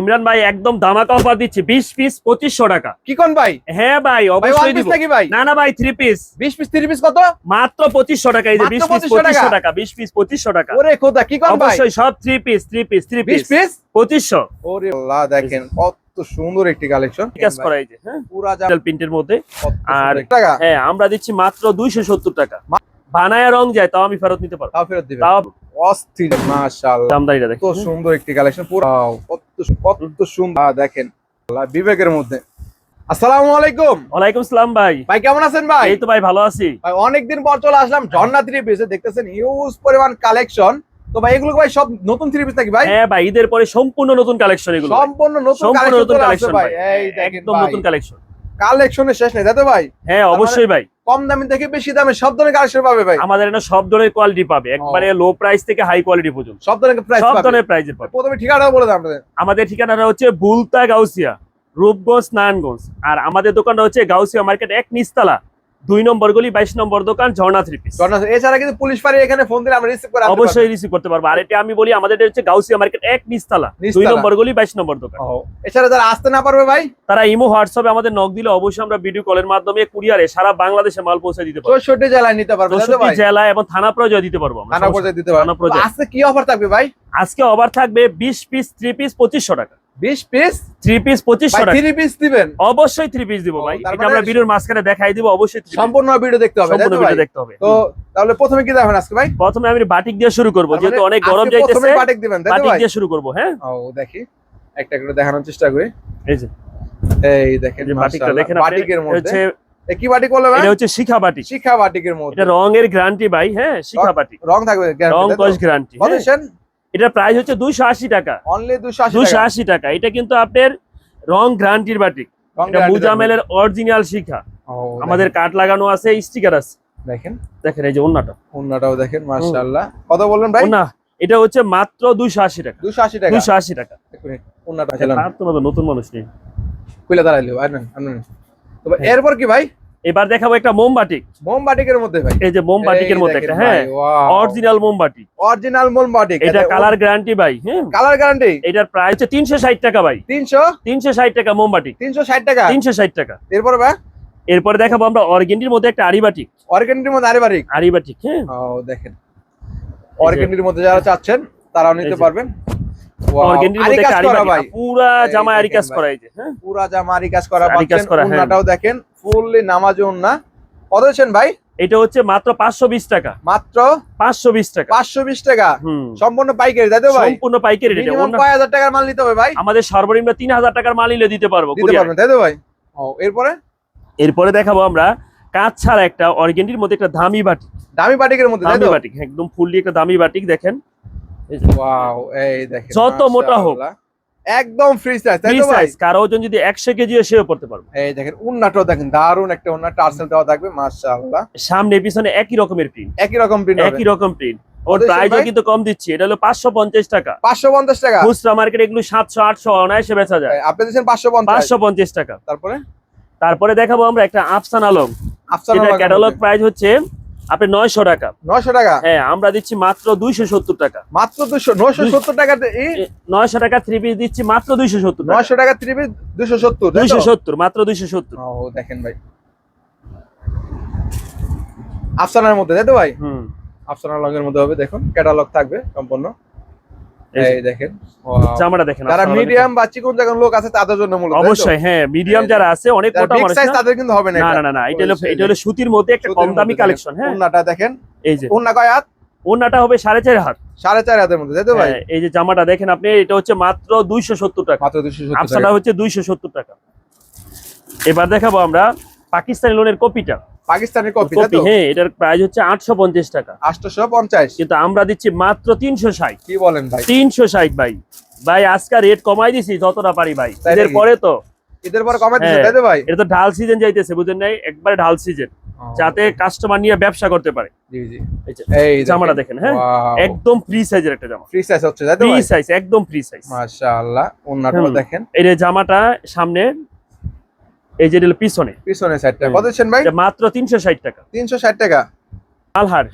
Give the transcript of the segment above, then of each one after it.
ইমরান ভাই একদম ধামাকা অফার দিচ্ছি। বিশ পিস পঁচিশশো টাকা। কি কোন ভাই? হ্যাঁ ভাই অবশ্যই দিব। ভাই? না না ভাই থ্রি পিস বিশ পিস তিরিশ পিস কত? মাত্র পঁচিশশো টাকা এই যে বিশ পিস পঁচিশশো টাকা। বিশ পিস পঁচিশশো টাকা। ওরে খোদা কি কোন ভাই? অবশ্যই সব three piece three piece three piece piece পঁচিশশো। ওরে আল্লাহ দেখেন কত সুন্দর একটি কালেকশন কাজ করা এই যে হ্যাঁ? পুরা যা প্রিন্টের মধ্যে। আর- আর হ্যাঁ আমরা দিচ্ছি মাত্র দুইশো সত্তর টাকা। মা- বানায়া রং যায় তাও আমি ফেরত নিতে পারব। তাও ফেরত দিবেন। তাও অস্থির মাশাআল্লাহ। কত সুন্দর একটি কালেকশন পুরো কত কত সুন্দর। দেখেন বিবেকের মধ্যে। আসসালামু আলাইকুম। ওয়ালাইকুম সালাম ভাই। ভাই কেমন আছেন ভাই? এই তো ভাই ভালো আছি। ভাই অনেকদিন পর চলে আসলাম ঝর্ণা থ্রি পিসে দেখতেছেন হিউজ পরিমাণ কালেকশন তো ভাই এগুলো ভাই সব নতুন থ্রি পিস নাকি ভাই? হ্যাঁ ভাই ঈদের পরে সম্পূর্ণ নতুন কালেকশন এগুলো। সম্পূর্ণ নতুন কালেকশন ভাই। একদম নতুন কালেকশন কালেকশনের শেষ নেই তাই ভাই? হ্যাঁ অবশ্যই ভাই। কম দামি থেকে বেশি দামে সব ধরনের কালেকশন পাবে ভাই। আমাদের এখানে সব ধরনের কোয়ালিটি পাবে। একবারে লো প্রাইস থেকে হাই কোয়ালিটি পর্যন্ত। সব ধরনের প্রাইস সব ধরনের প্রাইস পাবে। প্রথমে ঠিকানা বলে দাও আপনাদের আমাদের ঠিকানাটা হচ্ছে বুলতা গাউসিয়া রূপগঞ্জ নারায়ণগঞ্জ। আর আমাদের দোকানটা হচ্ছে গাউসিয়া মার্কেট এক নিস্তালা দুই নম্বর গলি বাইশ নম্বর দোকান ঝর্ণা থ্রি পিস এছাড়া কিন্তু পুলিশ ফাঁড়ি এখানে ফোন দিলে আমরা রিসিভ করে অবশ্যই রিসিভ করতে পারব। আর এটা আমি বলি আমাদের হচ্ছে গাউসিয়া মার্কেট এক নিস্তালা দুই নম্বর গলি বাইশ নম্বর দোকান। এছাড়া যারা আসতে না পারবে ভাই? তারা ইমো হোয়াটসঅ্যাপে আমাদের নক দিলে অবশ্যই আমরা ভিডিও কলের মাধ্যমে কুরিয়ারে সারা বাংলাদেশে মাল পৌঁছে দিতে পারব। চৌষট্টি জেলায় নিতে পারব চৌষট্টি জেলা এবং থানা পর্যায়ে দিতে পারব থানা পর্যায়ে দিতে পারবে। থানা পর্যায়ে। আজকে কি অফার থাকবে ভাই? আজকে অফার থাকবে বিশ পিস থ্রি পিস পঁচিশশো টাকা। বিশ পিস থ্রি পিস পঁচিশশো ভাই টাকা। থ্রি পিস দিবেন? অবশ্যই থ্রি পিস দিব ভাই। এটা মানে আমরা ভিডিওর মাঝখানে দেখাই দিব অবশ্যই সম্পূর্ণ ভিডিও দেখতে হবে সম্পূর্ণ ভিডিও দেখতে হবে। তো তাহলে প্রথমে কি দেখাবেন আজকে ভাই? প্রথমে আমি বাটিক দিয়ে শুরু করব যেহেতু মানে অনেক গরম যাইতেছে। প্রথমে বাটিক দিবেন তাই বাটিক দিয়ে শুরু করব হ্যাঁ? ও দেখি একটা করে দেখানোর চেষ্টা করি। এই যে। এই দেখেন বাটিকটা দেখেন বাটিকের মধ্যে। কি বাটিক বলে ভাই? এটা হচ্ছে শিখা বাটিক। শিখা বাটিকের মধ্যে। এটা রঙের গ্যারান্টি ভাই হ্যাঁ শিখা বাটিক। রং থাকবে রং কস গ্যারান্টি এটা প্রাইস হচ্ছে দুইশো আশি টাকা। অনলি 280 দুইশো আশি টাকা। এটা কিন্তু আপনার রং গ্রান্টির বাটিক মুজামেলের অরিজিনাল শিখা। আমাদের কাঠ লাগানো আছে স্টিকার আছে। দেখেন। দেখেন এই যে অন্যটা অন্যটাও দেখেন মাশাআল্লাহ। কত বললেন ভাই? না এটা হচ্ছে মাত্র দুইশো আশি টাকা। 280 টাকা। টাকা। তো নতুন মানুষ নেই। কইলা দাঁড়াইলো আর। এরপর কি ভাই? এবার দেখাবো একটা মোমবাটিক মোমবাটিকের মধ্যে ভাই। এই যে মোমবাটিকের মধ্যে একটা হ্যাঁ অরিজিনাল মোমবাটি অরিজিনাল মোমবাটিক এটা কালার গ্যারান্টি ভাই হ্যাঁ কালার গ্যারান্টি এটার প্রাইস হচ্ছে তিনশো ষাট টাকা ভাই। 300 তিনশো ষাট টাকা মোমবাটিক 360 টাকা? তিনশো ষাট টাকা। এরপর ভাই? এরপর দেখাবো আমরা অর্গেন্ডির মধ্যে একটা আরিবাটিক। অর্গানিটির মধ্যে আরে বারিক আরিবাটিক হ্যাঁ। ও দেখেন। অর্গানিটির মধ্যে যারা চাচ্ছেন তারাও নিতে পারবেন। অর্গেন্ডির মধ্যে একটা আরিবাটিক। পুরা জামা আরি দেখেন কাজ ভাই। করা এই যে হ্যাঁ। পুরা জামা আরি কাজ করা পাচ্ছেন হ্যাঁ। দেখেন। ফুললি নামাজ উন্না কত দিচ্ছেন ভাই? এটা হচ্ছে মাত্র পাঁচশো বিশ টাকা। মাত্র পাঁচশো বিশ টাকা। পাঁচশো বিশ টাকা। সম্পূর্ণ পাইকারি তাই তো ভাই? সম্পূর্ণ পাইকারি কয় হাজার টাকার মাল নিতে হবে ভাই? আমাদের সর্বনিম্ন তিন হাজার টাকার মাল নিলে দিতে পারব দিতে পারবেন তাই তো ভাই? ও এরপরে? এরপরে দেখাবো আমরা কাঁচ ছাড়া একটা অর্গেন্ডির মধ্যে একটা দামি বাটি দামি বাটিকের মধ্যে দামি বাটিক একদম ফুললি একটা দামি বাটিক দেখেন। এই যে ওয়াও এই দেখেন যত মোটা হোক। একদম ফ্রি সাইজ তাই ফ্রি তো ভাই? সাইজ কারও ওজন যদি একশো কেজি সেও পড়তে পারব। এই দেখেন উন্নাটাও দেখেন দারুণ একটা উন্না টার্সেল দেওয়া থাকবে মাশাআল্লাহ। সামনে পিছনে একই রকমের প্রিন্ট একই রকম প্রিন্ট একই রকম প্রিন্ট ওর প্রাইসও কিন্তু কম দিচ্ছি এটা হলো পাঁচশো পঞ্চাশ টাকা। পাঁচশো পঞ্চাশ টাকা? খুচরা মার্কেট এগুলো সাতশো আটশো অনায়াসে বেচা যায়। আপনি দিচ্ছেন পাঁচশো পঞ্চাশ। পাঁচশো পঞ্চাশ টাকা। তারপরে? তারপরে দেখাবো আমরা একটা আফসান আলম। আফসানা যেটা ক্যাটালগ প্রাইস হচ্ছে আপনি নয়শো টাকা। নয়শো টাকা? হ্যাঁ আমরা দিচ্ছি মাত্র দুইশো সত্তর টাকা। মাত্র দুশো নয়শো সত্তর টাকা নয়শো টাকা থ্রি পিস দিচ্ছি মাত্র দুইশো সত্তর নয়শো টাকা ত্রিপিস দুশো সত্তর দুইশো সত্তর মাত্র দুইশো সত্তর। ও দেখেন ভাই। আফসানার মধ্যে তাই তো ভাই? হুম। আফসানার লগের মধ্যে হবে দেখুন ক্যাটালগ থাকবে সম্পূর্ণ। এই দেখেন। জামাটা দেখেন যারা মিডিয়াম বা চিকন লোক আছে তাদের জন্য মূলত অবশ্যই হ্যাঁ মিডিয়াম যারা আছে অনেক মোটা মানুষ size তাদের কিন্তু হবে না না না না না এটা হলো এটা হলো সুতির মধ্যে একটা কম দামি কালেকশন হ্যাঁ। দেখেন। এই যে। কয় হাত? হবে সাড়ে চার হাত। সাড়ে চার হাতের মধ্যে তাই তো ভাই? হ্যাঁ, এই যে জামাটা দেখেন আপনি এটা হচ্ছে মাত্র দুইশো সত্তর টাকা। মাত্র টাকা। হচ্ছে দুইশো সত্তর টাকা। এবার দেখাবো আমরা পাকিস্তানি লোনের কপিটা। পাকিস্তানি কপি হ্যাঁ এটার প্রাইস হচ্ছে আটশো পঞ্চাশ টাকা। আটশোশো পঞ্চাশ। কিন্তু আমরা দিচ্ছি মাত্র তিনশো ষাট। কি বলেন ভাই? তিনশো ষাট ভাই। ভাই আজকে রেট কমাই দিছি যতটা পারি ভাই। এদের নাকি? পরে তো। ঈদের পর কমে দিচ্ছে হ্যাঁ। তাই তো ভাই? এটা তো ঢাল সিজন যাইতেছে বুঝেন নাই? একবারে ঢাল সিজন যাতে কাস্টমার নিয়ে ব্যবসা করতে পারে। জি জি। এই জামাটা দেখেন হ্যাঁ? একদম ফ্রি সাইজের একটা জামা। ফ্রি সাইজ হচ্ছে তাই তো ফ্রি সাইজ একদম ফ্রি সাইজ মাশাআল্লাহ ওন্নাটাও হুম। দেখেন। এই জামাটা সামনে এই যে এটা পিছনে। পিছনে সাইডটা কত দিচ্ছেন ভাই? মাত্র তিনশো ষাট টাকা। তিনশো ষাট টাকা। মালহার।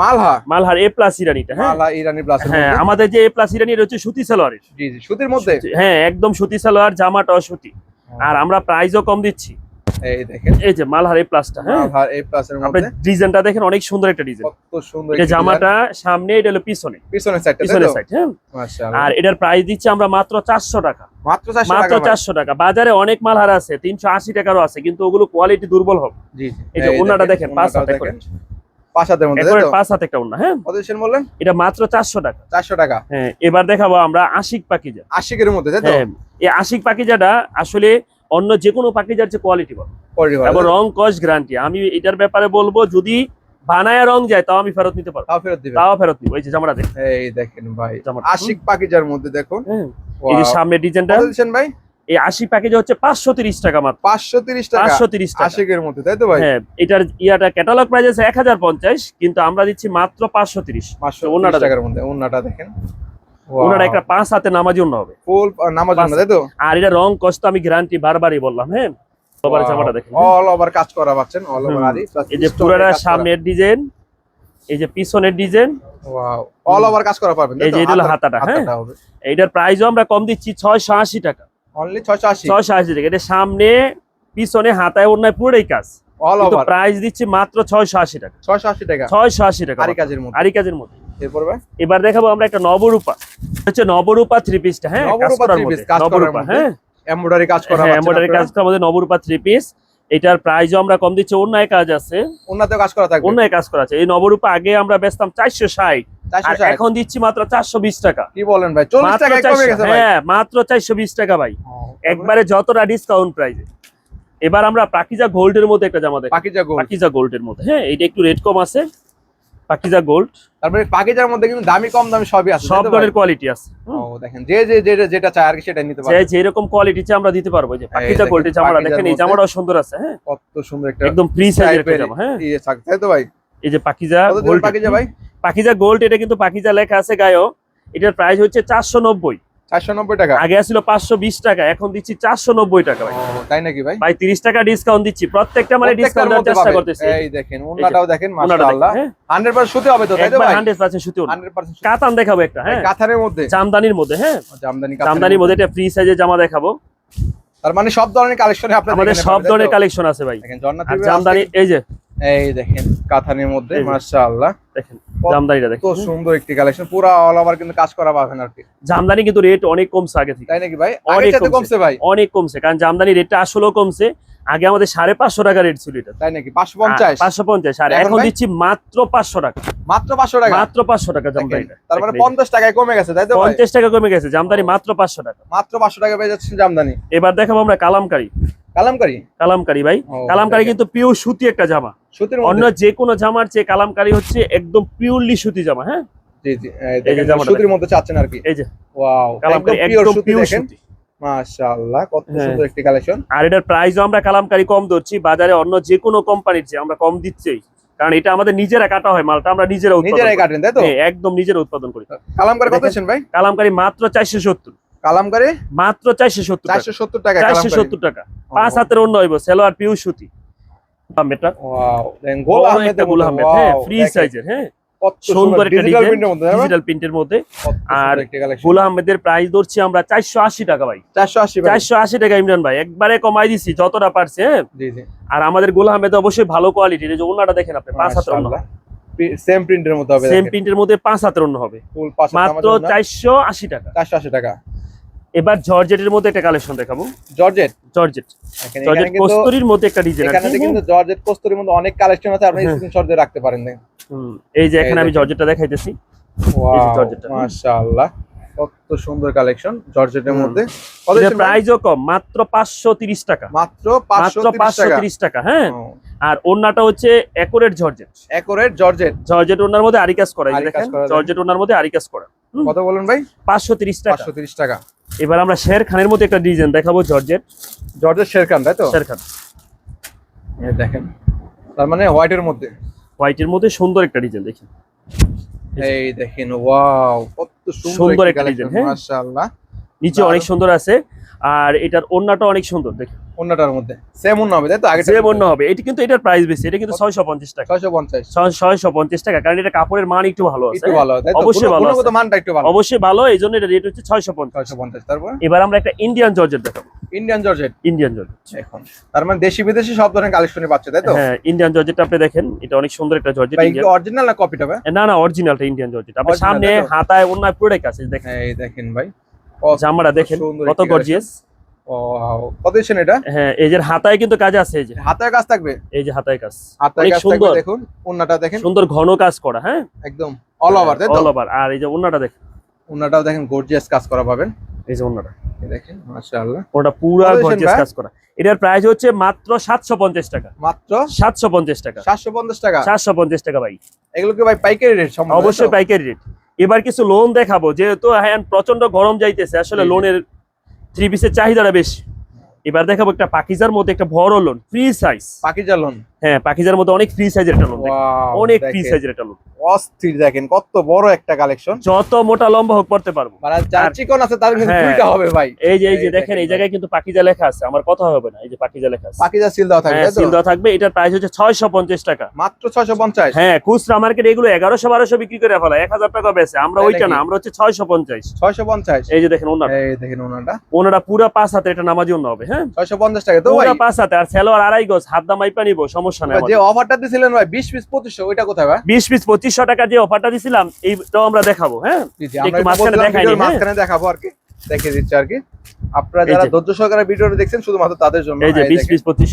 মালহা মালহার এ প্লাস ইরানিটা হ্যাঁ? মালহা ইরানি প্লাস হ্যাঁ আমাদের যে এ প্লাস ইরানি এটা হচ্ছে সুতি সালোয়ারের। জি জি সুতির মধ্যে? হ্যাঁ একদম সুতি সালোয়ার জামাটাও সুতি। আর আমরা প্রাইসও কম দিচ্ছি। এই দেখেন। এই যে মালহার এ প্লাসটা হ্যাঁ? মালহা এই প্লাসের মধ্যে। ডিজাইনটা দেখেন অনেক সুন্দর একটা ডিজাইন কত সুন্দর এটা জামাটা সামনে এটা হলো পিছনে। সাইডটা সাইড হ্যাঁ? মাশাআল্লাহ। আর এটার প্রাইস দিচ্ছি আমরা মাত্র চারশো টাকা। মাত্র 400 টাকা বাজারে অনেক মালহার আছে তিনশো আশি টাকারও আছে কিন্তু ওগুলো কোয়ালিটি দুর্বল হবে। জি জি। এই যে ওনাটা দেখেন পাঁচ দেখেন। মধ্যে তাই তো? একটা হ্যাঁ? কত দিচ্ছেন বললেন? এটা মাত্র চারশো টাকা। 400 টাকা। হ্যাঁ এবার দেখাবো আমরা আশিক পাকিজা। আশিকের মধ্যে তাই তো? এই আশিক পাকিজাটা আসলে অন্য যে কোনো পাকিজার যে কোয়ালিটি পাবে এবং? রং কস গ্যারান্টি আমি এটার ব্যাপারে বলব যদি বানায় রং যায় তাও আমি ফেরত নিতে পারব। তাও ফেরত দিবেন। তাও ফেরত নিবো। এই যে জামাটা দেখেন। এই দেখেন ভাই আশিক পাকিজার মধ্যে দেখুন। হ্যাঁ, এই যে সামনে ডিজাইনটা দিচ্ছেন ভাই? এই আশি প্যাকেজ হচ্ছে পাঁচশো তিরিশ টাকা মাত্র। 530 টাকা। পাঁচশো তিরিশ টাকা। আশিকের মধ্যে তাই তো ভাই? হ্যাঁ এটার ইয়াটা ক্যাটালগ প্রাইস আছে এক হাজার পঞ্চাশ কিন্তু আমরা দিচ্ছি মাত্র পাঁচশো তিরিশ। 530 ওনাটা টাকার মধ্যে ওনাটা দেখেন। ওনার একটা পাঁচ হাতে নামাজি অন্য হবে। ফুল নামাজ তাই তো? আর এটা রং কষ্ট আমি গ্যারান্টি বারবারই বললাম হ্যাঁ? জামাটা দেখেন। অল ওভার কাজ করা পাচ্ছেন অল ওভার। আরি এই যে পুরাটা সামনের ডিজাইন এই যে পিছনের ডিজাইন ওয়াও অল ওভার কাজ করা পারবেন এই যে এটা হলো হাতাটা, হ্যাঁ? এইটার প্রাইসও আমরা কম দিচ্ছি ছয়শো আশি টাকা। অনলি 680 ছয়শো আশি টাকা। এটা সামনে পিছনে হাতায় অন্যায় পুরোটাই কাজ। অল ওভার প্রাইস দিচ্ছি মাত্র ছয়শো আশি টাকা। 680 টাকা। ছয়শো আশি টাকা। আরি কাজের মধ্যে। আরি কাজের মধ্যে। এরপর এবার দেখাবো আমরা একটা নবরূপা। হচ্ছে নবরূপা থ্রি পিসটা হ্যাঁ? নবরূপা নবরূপা মধ্যে। হ্যাঁ? এমব্রয়ডারি কাজ করা হ্যাঁ এমব্রয়ডারি কাজ আপনারা। করার নবরূপা থ্রি পিস এটার প্রাইসও আমরা কম দিচ্ছি অন্যায় কাজ আছে। ওনাতেও কাজ করা থাকবে। অন্যায় কাজ করা আছে। এই নবরূপা আগে আমরা বেচতাম চারশো ষাট। এখন দিচ্ছি মাত্র চারশো বিশ টাকা। কি বলেন ভাই? 40 টাকা কমে গেছে ভাই। হ্যাঁ মাত্র চারশো বিশ টাকা ভাই। একবারে যতটা ডিসকাউন্ট প্রাইসে এবার আমরা পাকিজা গোল্ডের মধ্যে একটা জামা দেখি পাকিজা গোল্ড পাকিজা গোল্ডের মধ্যে। হ্যাঁ এটা একটু রেট কম আছে। পাকিজা গোল্ড তারপরে পাকিজার মধ্যে কিন্তু দামি কম দামি সবই আছে সব? ধরনের কোয়ালিটি আছে। ও দেখেন যে যে যেটা যেটা চায় আর কি সেটা নিতে যে যে রকম কোয়ালিটি চাই আমরা দিতে পারব এই যে পাকিজা গোল্ড জামাটা দেখেন এই জামাটাও সুন্দর আছে হ্যাঁ? কত সুন্দর একটা একদম ফ্রি সাইজের একটা জামা হ্যাঁ? এই থাকে তাই তো ভাই? এই যে পাকিজা গোল্ড পাকিজা ভাই? পাকিজা গোল্ড এটা কিন্তু পাকিজা লেখা আছে গায়ও। এটার প্রাইস হচ্ছে চারশো নব্বই। 490 টাকা। আগে ছিল পাঁচশো বিশ টাকা এখন দিচ্ছি চারশো নব্বই টাকা ভাই। তাই নাকি ভাই? ভাই তিরিশ টাকা ডিসকাউন্ট দিচ্ছি। প্রত্যেকটা মানে ডিসকাউন্ট দেওয়ার চেষ্টা করতেছি। এই দেখেন দেখেন মাশাআল্লাহ। হ্যাঁ। 100% সুতি হবে তো তাই তো ভাই? হান্ড্রেড পার্সেন্ট সুতি 100% কাতান দেখাবো একটা হ্যাঁ। কাতানের মধ্যে? জামদানির মধ্যে হ্যাঁ। জামদানি কাতানের মধ্যে। এটা ফ্রি সাইজের জামা দেখাবো। তার মানে সব ধরনের কালেকশন আপনাদের আমাদের সব ধরনের কালেকশন আছে ভাই। দেখেন জন্নাত আর জামদানি এই যে। এই দেখেন কাথানির মধ্যে মাশাআল্লাহ। দেখেন কত জামদানিটা দেখেন। তো সুন্দর একটি কালেকশন পুরো অল ওভার কিন্তু কাজ করা পাবেন আর কি। জামদানি কিন্তু রেট অনেক কমছে আগে থেকে। তাই নাকি ভাই? অনেক কমছে। কমছে ভাই? অনেক কমছে কারণ জামদানি রেটটা আসলেও কমছে। আগে আমাদের সাড়ে পাঁচশো টাকা রেট ছিল এটা। তাই নাকি? 550 পাঁচশো পঞ্চাশ। আর এখন দিচ্ছি মাত্র পাঁচশো টাকা। মাত্র 500 টাকা? মাত্র পাঁচশো টাকা দেখেন, জামদানিটা তার মানে 50 টাকায় কমে গেছে তাই তো পঞ্চাশ টাকা কমে গেছে জামদানি মাত্র পাঁচশো টাকা। মাত্র 500 টাকা পেয়ে যাচ্ছেন জামদানি। এবার দেখাবো আমরা কালামকারি। কালামকারি? কালামকারি ভাই। কালামকারি কিন্তু পিওর সুতি একটা জামা। সুতির অন্য যে কোনো জামার চেয়ে কালামকারি হচ্ছে একদম পিওরলি সুতি জামা হ্যাঁ? জি জি এই এই যে জামাটা সুতির মধ্যে চাচ্ছেন আর কি। এই যে। ওয়াও কালামকারি একদম পিওর একদম সুতি পিওর দেখেন? সুতি মাশাআল্লাহ কত হ্যাঁ। সুন্দর একটি কালেকশন আর এটার প্রাইসও আমরা কালামকারি কম ধরছি বাজারে অন্য যে কোনো কোম্পানির চেয়ে আমরা কম দিচ্ছি। কারণ এটা আমাদের নিজেরা কাটা হয় মালটা আমরা নিজেরা নিজেরাই কাটেন তাই তো? হ্যাঁ, একদম নিজেরা উৎপাদন করি। কালামকারি কত দেখেন। ভাই? কালামকারি মাত্র চারশো সত্তর। কালামকারি? মাত্র চারশো সত্তর টাকা। 470 টাকা চারশো সত্তর টাকা। পাঁচ হাতের অন্য হইব সেলোয়ার পিউ সুতি। এটা ওয়াও দেন গোল আহমেদ গোল আহমেদ হ্যাঁ ফ্রি সাইজের হ্যাঁ। কত সুন্দর একটা ডিজাইন হ্যাঁ? ভাই? ডিজিটাল প্রিন্টের মধ্যে। আর সুন্দর একটি কালেকশন গোল আহমেদের প্রাইস ধরছি আমরা চারশো আশি টাকা ভাই। 480 ভাই। চারশো আশি টাকা ইমরান ভাই একবারে কমাই দিছি যতটা পারছে হ্যাঁ? আর আমাদের গোলা আহমেদ অবশ্যই ভালো কোয়ালিটির এই যে ওনাটা দেখেন আপনি পাঁচ হাতের অন্য সেম প্রিন্টের মধ্যে হবে সেম প্রিন্টের মধ্যে পাঁচ হাতের অন্য হবে। মাত্র চারশো আশি টাকা। 480 টাকা। এবার জর্জেটের মধ্যে একটা কালেকশন দেখাবো। জর্জেট? জর্জেট। জর্জেট কস্তুরির মধ্যে একটা ডিজাইন আছে। এখানে কিন্তু জর্জেট কস্তুরির মধ্যে অনেক কালেকশন আছে আপনি হ্যাঁ। স্ক্রিনশট দিয়ে রাখতে পারেন দেখেন হুম, এই যে এখানে আমি জর্জেটটা দেখাইতেছি। ওয়াও জর্জেটটা। মাশাআল্লাহ। কত সুন্দর কালেকশন জর্জেটের মধ্যে। প্রাইসও কম মাত্র পাঁচশো তিরিশ টাকা। মাত্র মাত্র 530 পাঁচশো টাকা। তিরিশ টাকা হ্যাঁ। আর ওনাটা হচ্ছে accurate georgette. Accurate georgette. Georgette ওনার মধ্যে আরিকাস করা দেখেন জর্জেট ওনার মধ্যে আরিকাস করা। কত বলেন ভাই? পাঁচশো তিরিশ টাকা। 530 টাকা। এবার আমরা শের খানের মতো একটা ডিজাইন দেখাবো জর্জের। জর্জের শের খান তাই তো? শের খান। দেখেন তার মানে হোয়াইটের মধ্যে। হোয়াইটের মধ্যে সুন্দর একটা ডিজাইন দেখেন। এই দেখেন ওয়াও কত সুন্দর একটা ডিজাইন হ্যাঁ। মাশাআল্লাহ। নিচে অনেক সুন্দর আছে আর এটার ওন্নাটা অনেক সুন্দর দেখি অন্যটার মধ্যে। সেম অন্য হবে তাই তো? আগে যে বন্য হবে। এটি কিন্তু এটার প্রাইস বেশি। এটা কিন্তু ছয়শো পঞ্চাশ টাকা। ছয়শো পঞ্চাশ। ছয়শো পঞ্চাশ টাকা। কারণ এটা কাপড়ের মান একটু ভালো আছে। একটু ভালো তাই তো? অবশ্যই ভালো গুণগত মানটা একটু ভালো। অবশ্যই ভালো এই জন্য এটা রেট হচ্ছে ছয়শো পঞ্চাশ। ছয়শো পঞ্চাশ। তারপর? এবার আমরা একটা ইন্ডিয়ান জর্জেট দেখাবো। ইন্ডিয়ান জর্জেট ইন্ডিয়ান জর্জেট এখন। তার মানে দেশি বিদেশি সব ধরনের কালেকশনই পাচ্ছে তাই তো? হ্যাঁ ইন্ডিয়ান জর্জেটটা আপনি দেখেন এটা অনেক সুন্দর একটা জর্জেট ভাই কি অরিজিনাল না কপিটা ভাই না না অরিজিনালটা ইন্ডিয়ান জর্জেট আপনি সামনে হাতায় অন্য প্রোডাক্ট আছে দেখেন। এই দেখেন ভাই। জামাটা দেখেন কত গর্জিয়াস কত দিচ্ছেন এটা? হ্যাঁ এই যে হাতায় কিন্তু কাজ আছে এই যে। হাতের কাজ থাকবে? এই যে হাতায় কাজ। অনেক কাজ সুন্দর। দেখুন ওন্নাটা দেখেন। সুন্দর ঘন কাজ করা হ্যাঁ? একদম অল ওভার তাই তো? অল ওভার আর এই যে ওন্নাটা দেখেন। ওন্নাটাও দেখেন গর্জিয়াস কাজ করা পাবেন। এই যে ওন্নাটা দেখেন মাশাআল্লাহ। ওটা পুরো গর্জিয়াস কাজ করা। এটার প্রাইস হচ্ছে মাত্র সাতশো পঞ্চাশ টাকা। মাত্র? সাতশো পঞ্চাশ টাকা। সাতশো পঞ্চাশ টাকা? সাতশো পঞ্চাশ টাকা ভাই। এগুলো কি ভাই পাইকারি রেট সম্ভব অবশ্যই পাইকারি রেট এবার কিছু লোন দেখাবো যেহেতু হ্যাঁ প্রচণ্ড গরম যাইতেছে আসলে। লোনের থ্রি পিসের চাহিদাটা বেশি। এবার দেখাবো একটা পাকিজার মধ্যে একটা বড় লোন ফ্রি সাইজ পাকিজা জ্বালন হ্যাঁ পাকিজার মধ্যে অনেক ফ্রি সাইজের একটা লোন অনেক ফ্রি সাইজের একটা লোন অস্থির দেখেন কত বড় একটা কালেকশন যত মোটা লম্বা হোক পড়তে পারব। মানে চিকন আছে তার কিন্তু হ্যাঁ। দুইটা হবে ভাই। এই যে এই যে দেখেন এই জায়গায় কিন্তু পাকিজা লেখা আছে। আমার কথা হবে না এই যে পাকিজা লেখা আছে। পাখি যা সিল দেওয়া থাকবে হ্যাঁ? সিল দেওয়া থাকবে। এটার প্রাইস হচ্ছে ছয়শো পঞ্চাশ টাকা। মাত্র ছয়শো পঞ্চাশ? হ্যাঁ খুচরা মার্কেট এগুলো এগারোশো বারোশো বিক্রি করে ফেলা। এক হাজার টাকা বেছে আমরা ওইটা না আমরা হচ্ছে ছয়শো পঞ্চাশ। ছয়শো পঞ্চাশ? এই যে দেখেন ওনার এই দেখেন ওনাটা। ওনারা পুরো পাঁচ হাতে এটা নামাজি অন্য হবে হ্যাঁ? ছয়শো পঞ্চাশ টাকা তো পুরো পাঁচ হাতে। আর সেলোয়ার আড়াই গজ হাত দাম মাইপা নিবো সমস্যা নাই যে অফারটা দিছিলেন ভাই বিশ পিস পঁচিশশো ওইটা কোথায় ভাই? বিশ পিস পঁচিশশো টাকা যে অফারটা দিছিলাম এইটাও আমরা দেখাবো হ্যাঁ? একটু মাঝখানে বলছিলাম দেখাইনি, হ্যাঁ? মাঝখানে দেখাবো আর কি দেখিয়ে দিচ্ছি আর কি। আপনারা যারা। ধৈর্য সহকারে ভিডিওটা দেখছেন শুধুমাত্র তাদের জন্য এই যে বিশ পিস পঁচিশ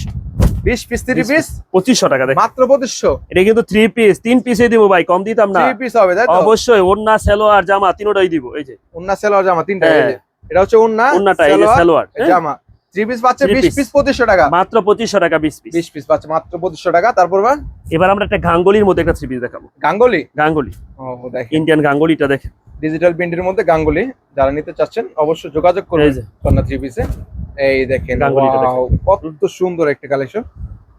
বিশ পিস থ্রি পিস পঁচিশশো টাকা দেখ মাত্র পঁচিশশো? এটা কিন্তু থ্রি পিস তিন পিসে দিব ভাই কম দিতাম না। থ্রি পিস হবে তাই তো? অবশ্যই ওন্না সেলোয়ার জামা তিনোটাই দিব এই যে। উন্না সেলোয়ার জামা তিনটা হ্যাঁ। এটা হচ্ছে উন্না ওন্নাটা এই যে সেলোয়ার, হ্যাঁ? জামা। থ্রি পিস পাচ্ছে বিশ পিস পঁচিশশো টাকা। মাত্র পঁচিশশো টাকা বিশ পিস বিশ পিস পাচ্ছে মাত্র পঁচিশশো টাকা। তারপর এবার আমরা একটা গাঙ্গুলির মধ্যে একটা থ্রি পিস দেখাবো। গাঙ্গুলি? গাঙ্গুলি। ইন্ডিয়ান গাঙ্গুলিটা দেখেন। ডিজিটাল প্রিন্টের মধ্যে গাঙ্গুলি। যারা নিতে চাচ্ছেন অবশ্যই যোগাযোগ করবেন কন্যা থ্রি পিসে এই দেখেন কত সুন্দর একটা কালেকশন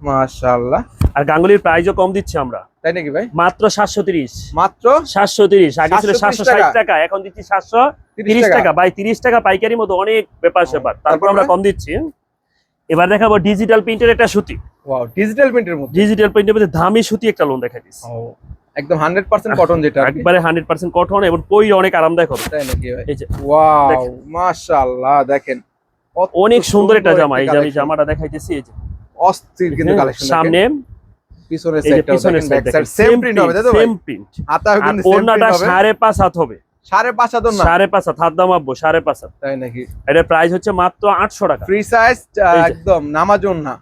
মাশাআল্লাহ। আর গাঙ্গুলির প্রাইসও কম দিচ্ছে আমরা। তাই নাকি ভাই? মাত্র সাতশো তিরিশ। মাত্র? সাতশো তিরিশ। আগে ছিল 730 সাতশো ষাট টাকা। টাকা এখন দিচ্ছি সাতশো তিরিশ তিরিশ টাকা। টাকা। ভাই তিরিশ টাকা পাইকারি মতো অনেক ব্যাপার স্যাপার। তারপর আমরা কম দিচ্ছি। এবার দেখাবো ডিজিটাল প্রিন্টের একটা সুতি। ওয়াও ডিজিটাল প্রিন্টের মধ্যে? ডিজিটাল প্রিন্টের মধ্যে দামি সুতি একটা লোন দেখা দিচ্ছি। ও একদম হান্ড্রেড পার্সেন্ট কটন যেটা একবারে হান্ড্রেড পার্সেন্ট কটন এবং পই অনেক আরামদায়ক হবে। তাই নাকি ভাই? এই যে ওয়াও। মাশাআল্লাহ দেখেন। অনেক সুন্দর একটা জামা এই যে আমি জামাটা দেখাইতেছি এই যে। অস্থির কিন্তু হ্যাঁ, কালেকশন সামনে পিছনের যে পিছনের সাইড সেম প্রিন্ট হবে তাই তো সেম প্রিন্ট আর কিন্তু সেম প্রিন্ট হবে। সাড়ে পাঁচ হাত হবে। সাড়ে পাঁচ হাজার না সাড়ে পাঁচ হাত হাত দাম আব্বো সাড়ে পাঁচ হাত। তাই নাকি? প্রাইস হচ্ছে মাত্র আটশো টাকা। ফ্রি সাইজ একদম নামাজন না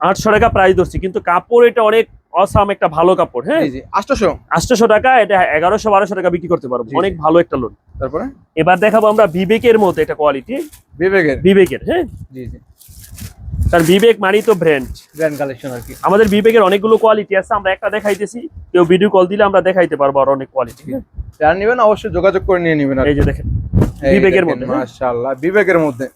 আটশো টাকা প্রাইস ধরছি কিন্তু কাপড় এটা অনেক অসাম একটা ভালো কাপড় হ্যাঁ? জি জি আটশোশো। আটশোশো টাকা এটা এগারোশো বারোশো টাকা বিক্রি করতে পারব। অনেক ভালো একটা লোন তারপরে? এবার দেখাবো আমরা বিবেকের মতো এটা কোয়ালিটি বিবেকের? বিবেকের হ্যাঁ? জি জি। কারণ বিবেক মানেই তো ব্র্যান্ড ব্র্যান্ড কালেকশন আর কি। আমাদের বিবেকের অনেকগুলো কোয়ালিটি আছে আমরা একটা দেখাইতেছি কেউ ভিডিও কল দিলে আমরা দেখাইতে পারব আর অনেক কোয়ালিটি যারা নেবেন অবশ্যই যোগাযোগ করে নিয়ে নেবেন এই যে দেখেন বিবেকের মধ্যে। মাশাআল্লাহ বিবেকের মধ্যে।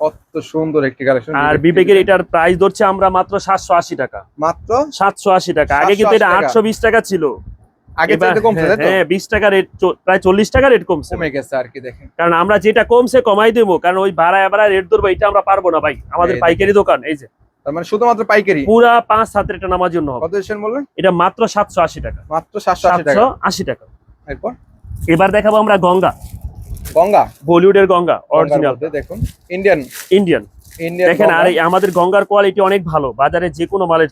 কত সুন্দর একটি কালেকশন আর বিবেকের এটার প্রাইস ধরছে আমরা মাত্র সাতশো আশি টাকা। মাত্র? সাতশো আশি টাকা। আগে কিন্তু এটা 780 আটশো বিশ টাকা ছিল। আগে থেকে কমছে তাই তো? হ্যাঁ বিশ টাকা রেট প্রায় চল্লিশ টাকা রেট কমছে। কমে গেছে আর কি দেখেন। কারণ আমরা যেটা কমছে কমাই দেবো কারণ ওই ভাড়া রেট ধরবো এটা আমরা পারব না ভাই। আমাদের পাইকারি দোকান এই যে। তার মানে শুধুমাত্র পাইকারি? পুরা পাঁচ হাতের এটা নামার জন্য হবে। কত দিচ্ছেন বললেন? এটা মাত্র সাতশো আশি টাকা। মাত্র সাতশো আশি টাকা। সাতশো আশি টাকা। এরপর? এবার দেখাবো আমরা গঙ্গা। গঙ্গা? বলিউডের গঙ্গা অরিজিনাল দেখুন। ইন্ডিয়ান ইন্ডিয়ান দেখেন আর আমাদের গঙ্গার কোয়ালিটি অনেক ভালো বাজারে যে কোনো মালের।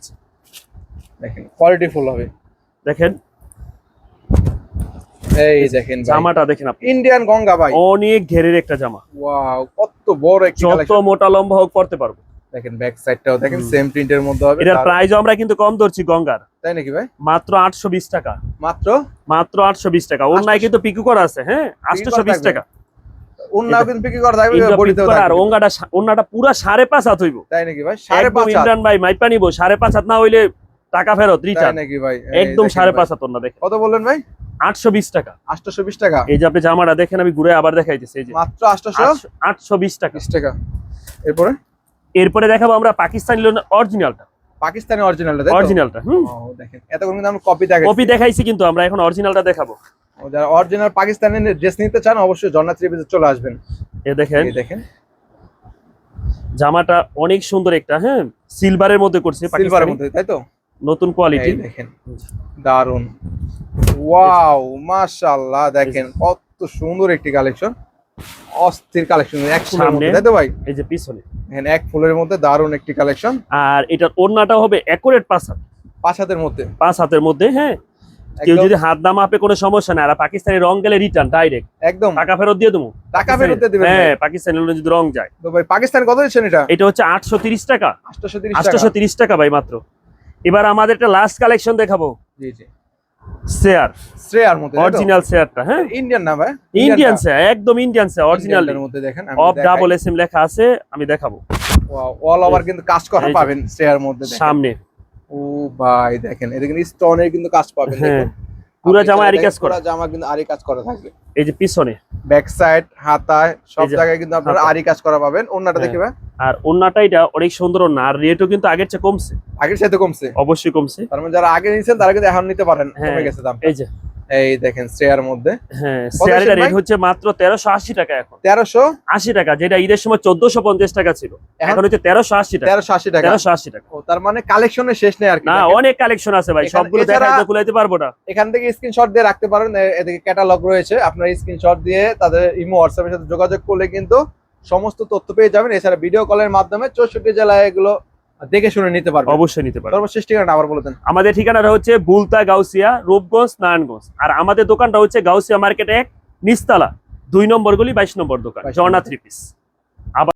দেখেন কোয়ালিটি ফুল হবে। দেখেন এই দেখেন জামাটা দেখেন আপনি। ইন্ডিয়ান গঙ্গা ভাই। অনেক ঘেরের একটা জামা। ওয়াও কত বড় একটি যত মোটা লম্বা হোক করতে পারব। দেখেন ব্যাক সাইডটাও দেখেন সেম প্রিন্টের মধ্যে হবে। এটার প্রাইসও আমরা কিন্তু কম ধরছি গঙ্গার। তাই নাকি ভাই? মাত্র আটশো বিশ টাকা। মাত্র? মাত্র আটশো বিশ টাকা। অন্যায় কিন্তু পিকু করা আছে হ্যাঁ? আটশো বিশ থাকবে। টাকা। উন্নাও কিন্তু বিক্রি করা থাকবে বডিতেও পিকু আর ওন্নাটা পুরা হাত হইব। তাই নাকি ভাই? সাড়ে একদম পাঁচ হাত। ইমরান ভাই মাইপা নিবো। সাড়ে পাঁচ হাত না হইলে টাকা ফেরত রিটার্ন নাকি ভাই? একদম সাড়ে। পাঁচ হাত ওন্না দেখেন। কত বললেন ভাই? আটশো বিশ টাকা। আটশোশো বিশ টাকা? এই যে আপনি জামাটা দেখেন আমি ঘুরে আবার দেখাইতেছি এই যে। মাত্র আটশোশো আটশো বিশ টাকা। বিশ টাকা। এরপরে? এরপরে দেখাবো আমরা পাকিস্তানি লোন অরিজিনালটা পাকিস্তানি অরিজিনালটা অরিজিনালটা হুম। দেখেন। এতক্ষণ কিন্তু আমরা কপি দেখে কপি দেখাইছি কিন্তু আমরা এখন অরিজিনালটা দেখাবো। যারা অরিজিনাল পাকিস্তানি ড্রেস নিতে চান অবশ্যই জন্নাথ রিভিউতে চলে আসবেন। এ দেখেন। এই দেখেন। জামাটা অনেক সুন্দর একটা হ্যাঁ সিলভারের মধ্যে করছে সিলভারের মধ্যে তাই তো? নতুন কোয়ালিটি দেখেন দারুণ ওয়াও মাশাআল্লাহ দেখেন কত সুন্দর একটি কালেকশন অস্থির কালেকশন এক ফুলের। মধ্যে তাই তো ভাই? এই যে পিছনে। দেখেন এক ফুলের মধ্যে দারুণ একটি কালেকশন আর এটার ওড়নাটা হবে একুরেট পাঁচ হাত। পাঁচ হাতের মধ্যে। পাঁচ হাতের মধ্যে হ্যাঁ। কেউ যদি হাত দাম আপে কোনো সমস্যা নাই আর পাকিস্তানি রং গেলে রিটার্ন ডাইরেক্ট একদম। টাকা ফেরত দিয়ে দেবো। টাকা ফেরত দিয়ে দিবেন হ্যাঁ। পাকিস্তানি হলে যদি রং যায়। তো ভাই পাকিস্তান কত দিচ্ছেন এটা? এটা হচ্ছে আটশো তিরিশ টাকা। 830 টাকা। আটশোশো তিরিশ টাকা ভাই মাত্র। এবার আমাদের একটা লাস্ট কালেকশন দেখাবো। জি জি। শেয়ার শ্রেয়ার মধ্যে অরিজিনাল শেয়ারটা হ্যাঁ? ইন্ডিয়ান না ভাই? ইন্ডিয়ান শেয়ার একদম ইন্ডিয়ান শেয়ার অরিজিনাল এর মধ্যে দেখেন অফ ডাবল এস এম লেখা আছে আমি দেখাবো। অল ওভার কিন্তু কাজ করা পাবেন মধ্যে সামনে। ও ভাই দেখেন এটা কিন্তু স্টোনের কিন্তু কাজ পাবেন হ্যাঁ। দেখুন। পুরো জামা আরি কাজ করা। জামা কিন্তু আরি কাজ করা থাকবে এই যে পিছনে। ব্যাক সাইড হাতায় সব জায়গায় কিন্তু আপনারা। আরি কাজ করা পাবেন। অন্যটা হ্যাঁ। দেখবে আর ওন্নাটা এটা অনেক সুন্দর না আর রেটও কিন্তু আগের চেয়ে কমছে। আগের সাথে কমছে। অবশ্যই কমছে। তার মানে যারা আগে নিয়েছেন তারা কিন্তু এখন নিতে পারেন। হ্যাঁ। কমে গেছে দাম। এই যে। এই দেখেন শ্রেয়ার মধ্যে। হ্যাঁ কত রেট হচ্ছে মাত্র তেরোশো আশি টাকা এখন। তেরোশো? আশি টাকা যেটা ঈদের সময় চোদ্দশো পঞ্চাশ টাকা ছিল। এখন হচ্ছে তেরোশো আশি টাকা। তেরোশো আশি টাকা। তেরোশো আশি টাকা। ও, তার মানে কালেকশনের শেষ নেই আর কি না অনেক কালেকশন আছে ভাই সবগুলো দেখাইতে কুলাইতে পারব না। এখান থেকে স্ক্রিনশট দিয়ে রাখতে পারেন এদিকে ক্যাটালগ রয়েছে। আপনার স্ক্রিনশট দিয়ে তাদের ইমো হোয়াটসঅ্যাপের সাথে যোগাযোগ করলে কিন্তু সমস্ত তথ্য পেয়ে যাবেন। এছাড়া ভিডিও কলের মাধ্যমে চৌষট্টি জেলায় এগুলো দেখে শুনে নিতে পারবে অবশ্যই নিতে পারব সর্বশেষ ঠিকানাটা আবার বলে দেন। আমাদের ঠিকানাটা হচ্ছে বুলতা গাউসিয়া রূপগঞ্জ নারায়ণগঞ্জ। আর আমাদের দোকানটা হচ্ছে গাউসিয়া মার্কেট এক নিস্তালা দুই নম্বর গলি বাইশ নম্বর দোকান 22 জর্না থ্রি পিস।